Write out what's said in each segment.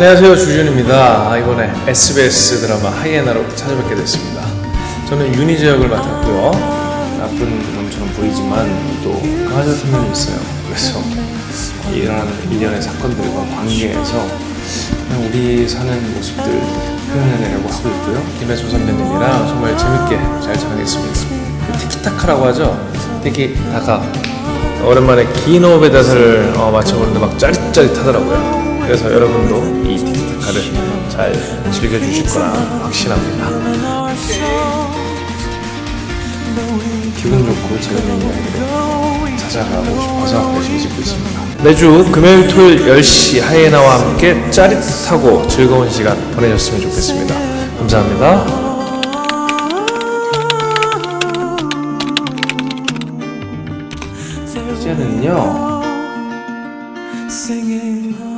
안녕하세요 주준입니다. 아, 이번에 SBS 드라마 하이에나로 찾아뵙게 됐습니다. 저는 윤희재 역을 맡았고요. 나쁜 놈처럼 보이지만 또 같은 면이 있어요. 그래서 일어나는 일련의 사건들과 관계에서 그냥 우리 사는 모습들 표현해내려고 하고 있고요. 김혜수 선배님이랑 정말 재밌게 잘 촬영했습니다. 그 티키타카라고 하죠. 티키타카. 오랜만에 긴 호흡의 대사를 어, 맞춰보는데 막 짜릿짜릿하더라고요. 그래서 여러분도 이 티키타카를 잘 즐겨주실 거라 확신합니다. 기분 좋고 재밌는 이야기로 찾아가고 싶어서 열심히 찍고 있습니다. 매주 금요일, 토요일 10시 하이에나와 함께 짜릿하고 즐거운 시간 보내셨으면 좋겠습니다. 감사합니다. 이제는요. and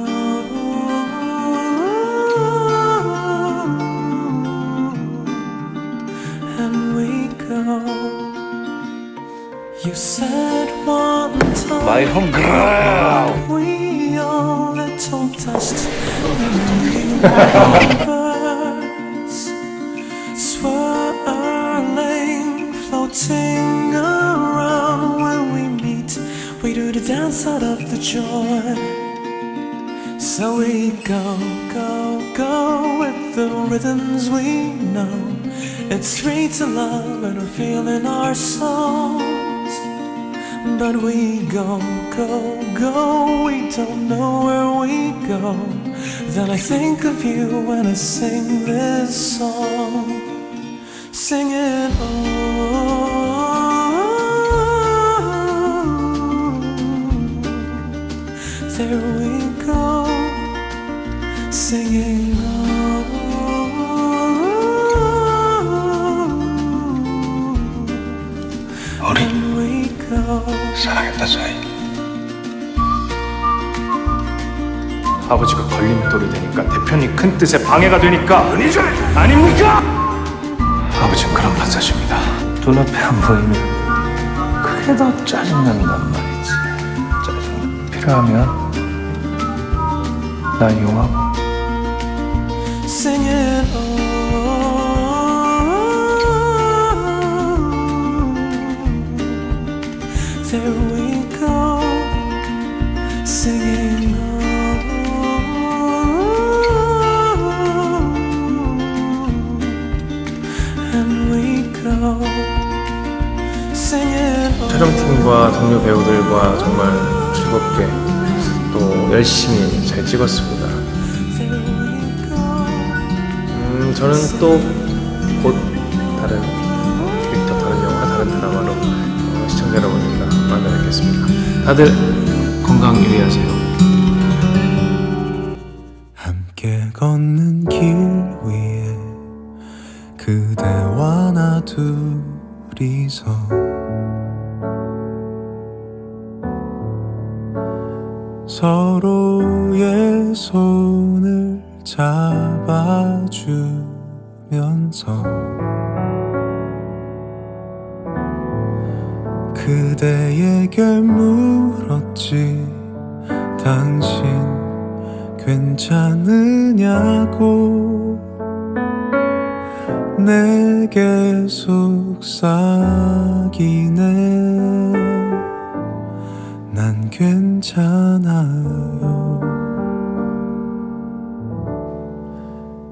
my home ground. We are little dust swirling, floating around. When we meet, we do the dance out of the joy. So we go, go, go with the rhythms we know. It's free to love and we're feeling our soul. But we go, go, go, we don't know where we go. Then I think of you when I sing this song. Sing it on. There we go, singing on. 아버지가 걸림돌이 되니까 대표님 큰 뜻에 방해가 되니까. 은희재 아닙니까? 아버지는 그런 판사십니다. 눈앞에 안 보이면 그게 더 짜증난단 말이지. 짜증 필요하면 나 이용하고 촬영팀과 동료 배우들과 정말 즐겁게 또 열심히 잘 찍었습니다. 음, 저는 또 곧 다른 캐릭터, 다른 영화, 다른 드라마로 어, 시청자 여러분들과 만나 뵙겠습니다. 다들 건강 유의하세요. 함께 걷는 길 위에 그대와 나 둘이서 서로의 손을 잡아주면서 그대에게 물었지. 당신 괜찮으냐고. 내게 속삭이네 난 괜찮아요.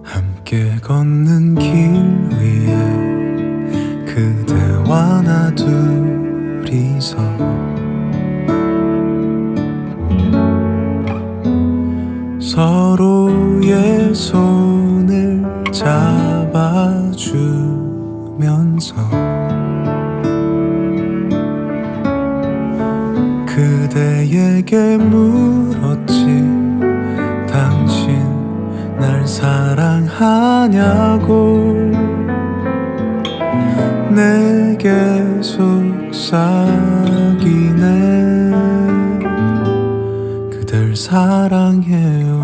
함께 걷는 길 위에 그대와 나 둘이서 서로의 손을 잡아주면서 그대에게 물었지. 당신 날 사랑하냐고. 내게 속삭이네. 그댈 사랑해요